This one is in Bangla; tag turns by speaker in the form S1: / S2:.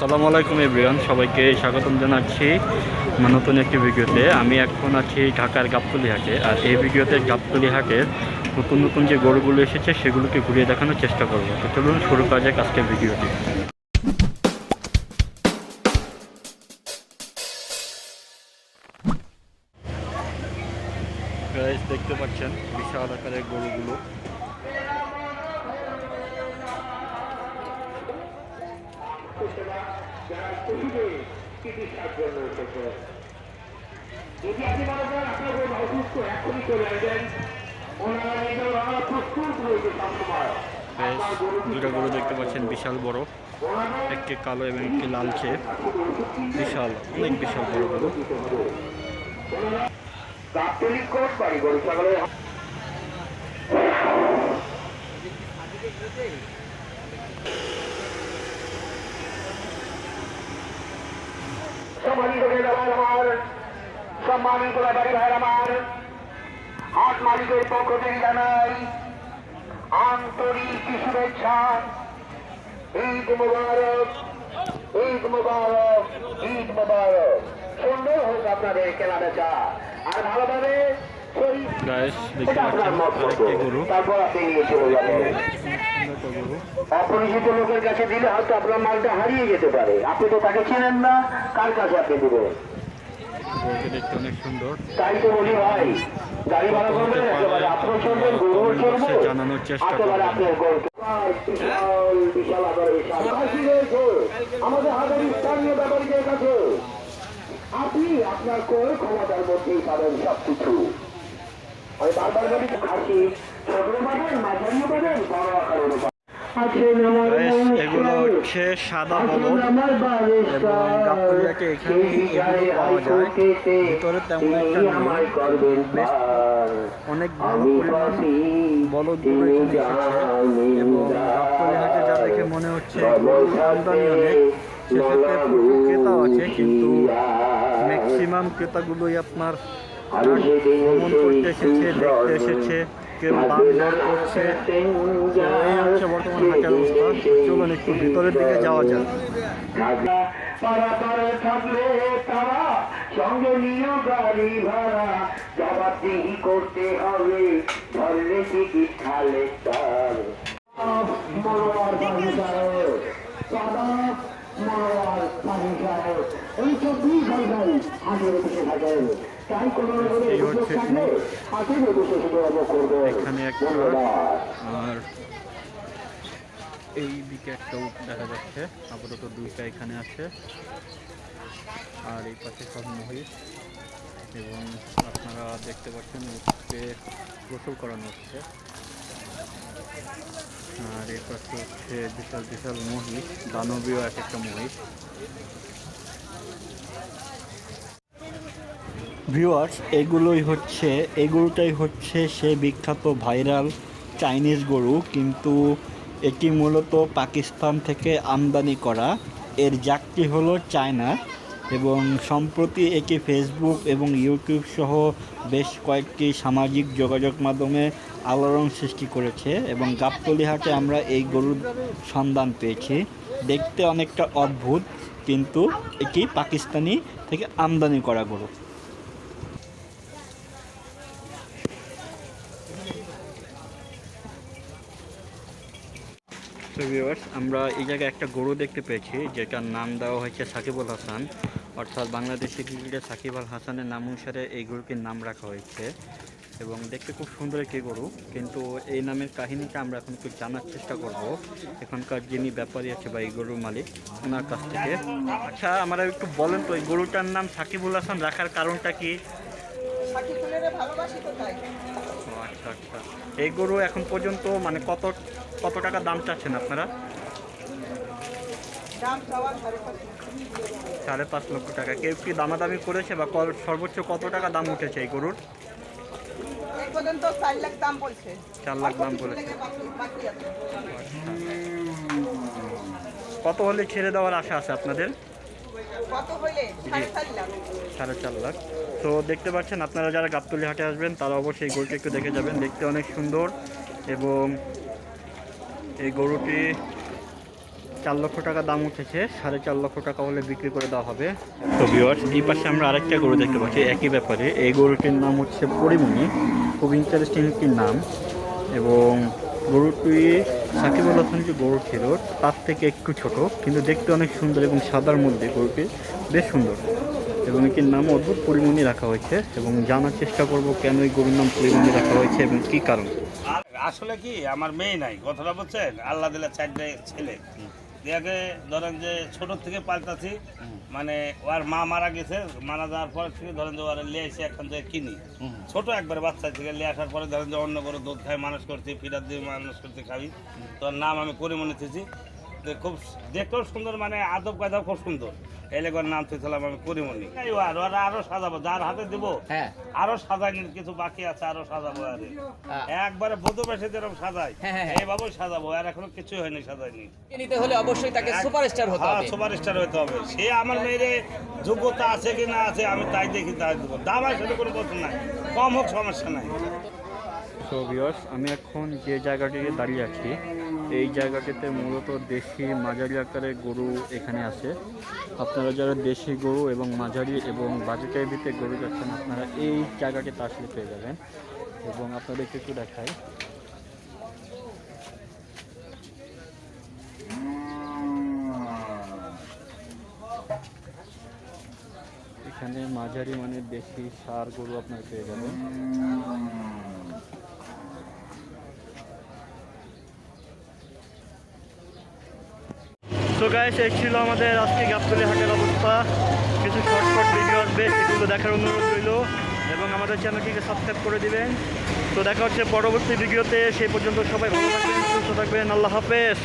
S1: আসসালামু আলাইকুম এভরিওয়ান, সবাইকে স্বাগতম জানাচ্ছি নতুন একটি ভিডিওতে। আমি এখন আছি ঢাকার গাবতলি হাটে, আর এই ভিডিওতে গাবতলি হাটের নতুন নতুন যে গরুগুলো এসেছে সেগুলোকে ঘুরিয়ে দেখানোর চেষ্টা করব। তো চলুন শুরু করা যাক আজকের ভিডিওটি। দেখতে পাচ্ছেন বিশাল আকারের গরুগুলো।
S2: যারা পশুদের চিকিৎসার জন্য এসেছে। যদি আপনি মনে করেন আপনার কোনো অসুস্থ এখনই চলে আসবেন।
S1: দুটো গরু দেখতে পাচ্ছেন বিশাল বড়। একটি কালো এবং একটি লালচে বিশাল অনেক বিশাল বড় গরু।
S2: সম্মানিত নেতাভাই আমার সম্মানিত ব্যাপারী ভাই আমার হাট মালিকের পক্ষ থেকে জানাই আন্তরিক শুভেচ্ছা ঈদ মুবারক ঈদ মুবারক ঈদ মুবারক সুন্দর হোক আপনাদের কেনা বেচা আর ভালোভাবে তারপর আপনি নিয়ে চলে যাবেন।
S1: গরু
S2: অপরিচিত লোকের কাছে দিলে হয়তো আপনার মালটা হারিয়ে যেতে পারে। আপনি তো তাকে চেনেন না কার কাছে আপনি দিবেন?
S1: দেখতে অনেক সুন্দর।
S2: তাই তো বলি ভাই গাড়ি ভাড়া করবেন একেবারে আপনার চলবেন গরুও চলবে
S1: জানানোর চেষ্টা করবেন।
S2: আপনার আমাদের হাজারি স্থানীয় ব্যাপারীদের কাছে। আপনি আপনার ক্রয় ক্ষমতার মধ্যেই পাবেন সবকিছু। আমি বারবার বলি খাসি ছোট পাবেন মাঝারিও পাবেন বড় আকারেরও
S1: এগুলো হচ্ছে সাদা বলদ এবং এখানে এগুলো পাওয়া যায়। ভিতরে তেমন একটা বেশ অনেক ভালো এবং। যা দেখে মনে হচ্ছে আমদানি অনেক সেক্ষেত্রে আছে, কিন্তু ম্যাক্সিমাম ক্রেতাগুলোই আপনার ভ্রমণ করতে এসেছে, দেখতে এসেছে। দাম দর করছে। এই হচ্ছে বর্তমান হাটের অবস্থা। চলুন একটু ভিতরের দিকে যাওয়া যাক।
S2: পারাপারে থাকলে দুই হাতের বসে থাকে তাই কোনো রকমের
S1: এই হচ্ছে এখানে একটা আর এই দিকে একটা উট দেখা যাচ্ছে। আপাতত দুইটা এখানে আছে। আর এই পাশে সব মহিষ। এবং আপনারা দেখতে পাচ্ছেন উটকে গোসল করানো হচ্ছে। আর এই পাশে হচ্ছে বিশাল বিশাল মহিষ। দানবীয় এক একটা মহিষ। ভিউয়ার্স এগুলোই হচ্ছে, এগুলোটাই হচ্ছে সে বিখ্যাত ভাইরাল চাইনিজ গরু, কিন্তু এটি মূলত পাকিস্তান থেকে আমদানি করা। এর জাতটি হলো চায়না এবং সম্প্রতি এটি ফেসবুক এবং ইউটিউব সহ বেশ কয়েকটি সামাজিক যোগাযোগ মাধ্যমে আলোড়ন সৃষ্টি করেছে এবং গাবতলি হাটে আমরা এই গরুর সন্ধান পেয়েছি। দেখতে অনেকটা অদ্ভুত, কিন্তু এটি পাকিস্তানি থেকে আমদানি করা গরু। তো ভিউয়ার্স আমরা এই জায়গায় একটা গরু দেখতে পেয়েছি, যেটার নাম দেওয়া হয়েছে সাকিবুল হাসান। অর্থাৎ বাংলাদেশি ক্রিকেটার সাকিব আল হাসানের নাম অনুসারে এই গরুটির নাম রাখা হয়েছে। এবং দেখতে খুব সুন্দর একটি গরু, কিন্তু এই নামের কাহিনীটা আমরা এখন একটু জানার চেষ্টা করব। এখানকার যিনি ব্যাপারী আছে বা এই গরুর মালিক, ওনার কাছ থেকে। আচ্ছা আমরা একটু বলেন তো, এই গরুটার নাম সাকিবুল হাসান রাখার কারণটা কি? আচ্ছা আচ্ছা। এই গরু এখন পর্যন্ত মানে কত কত টাকা দাম চাচ্ছেন আপনারা?
S3: সাড়ে পাঁচ
S1: লক্ষ টাকা। কেউ কি দামাদামি করেছে বা সর্বোচ্চ কত টাকা দাম উঠেছে এই গরুর?
S3: চার লাখ দাম বলছে।
S1: কত হলে ছেড়ে দেওয়ার আশা আছে আপনাদের?
S3: সাড়ে চার লাখ।
S1: তো দেখতে পাচ্ছেন, আপনারা যারা গাবতলি হাটে আসবেন, তারা অবশ্যই গরুটি একটু দেখে যাবেন। দেখতে অনেক সুন্দর এবং এই গরুটি চার লক্ষ টাকা দাম উঠেছে। সাড়ে চার লক্ষ টাকা হলে বিক্রি করে দেওয়া হবে। তো ভিউয়ার্স এই পাশে আমরা আরেকটা গরু দেখতে পাচ্ছি, একই ব্যাপারে। এই গরুটির নাম হচ্ছে পরিমণি। খুব ইন্টারেস্টিং একটি নাম এবং গরুটি সাকিবুল হাসান যে গরু ছিল তার থেকে একটু ছোট কিন্তু দেখতে অনেক সুন্দর এবং সাদার মধ্যে গরুটি বেশ সুন্দর। এবং এটির নাম অদ্ভুত পরিমণি রাখা হয়েছে এবং জানার চেষ্টা করব কেন এই গরুর নাম পরিমণি রাখা হয়েছে এবং কী কারণ।
S4: আসলে কি আমার মেয়ে নাই কথাটা বলছেন আল্লাহ দিলে চারটে ছেলে। দেখে ধরেন যে ছোট থেকে পাল্টাছি মানে ওর মা মারা গেছে মারা যাওয়ার পর থেকে ধরেন যে ওরা লিয়ে এসে এখন থেকে কিনি। ছোট একবার বাচ্চা থেকে লিয়ে আসার পরে ধরেন যে অন্য করে দুধ খাই মানুষ করছি ফিরার দিয়ে মানুষ করতে খাবি। তোর নাম আমি করে মনে থেছি খুব দেখতেও সুন্দর মানে আদব কায়দাও খুব সুন্দর। এলাকার নাম থেছিলাম আমি করিমনি। এই আর ওরা আরও সাজাবো যার হাতে দেবো
S5: হ্যাঁ।
S4: আরও সাজাইনি কিছু বাকি আছে আরও সাজাবো আরে। একবারে বধু বেশে যেরকম সাজাই
S5: হ্যাঁ, হ্যাঁ।
S4: এইভাবে সাজাবো আর এখনও কিছু হয়নি সাজাইনি
S5: নিতে হলে অবশ্যই তাকে সুপারস্টার হতে
S4: হ্যাঁ
S5: হবে।
S4: সুপারস্টার হতে হবে। সে আমার মেয়ের যোগ্যতা আছে কি না আছে আমি তাই দেখি তাই দেবো। দাম আর সাথে কোনো কথা নাই কম হোক সমস্যা নাই।
S1: সো ভিউয়ার্স আমি এখন যে জায়গাটিতে দাঁড়িয়ে আছি এই জায়গাটিতে মূলত দেশি মাঝারি আকারের গরু এখানে আছে আপনারা যারা দেশি গরু এবং মাঝারি এবং বাজেটের ভিতরে গরু যাচ্ছেন, আপনারা এই জায়গাটিতে আসলে পেয়ে যাবেন। এবং আপনাদেরকে একটু দেখাই। এখানে মাঝারি মানে দেশি সার গরু আপনারা পেয়ে যাবেন। তো গাইস এই ছিল আমাদের আজকে গাবতলি হাটের অবস্থা। কিছু শর্টকট ভিডিও আসবে, সেগুলো দেখার অনুরোধ রইল। এবং আমাদের চ্যানেলটিকে সাবস্ক্রাইব করে দিবেন। তো দেখা হচ্ছে পরবর্তী ভিডিওতে সেই পর্যন্ত সবাই ভালো থাকবেন, সুস্থ থাকবেন। আল্লাহ হাফেজ।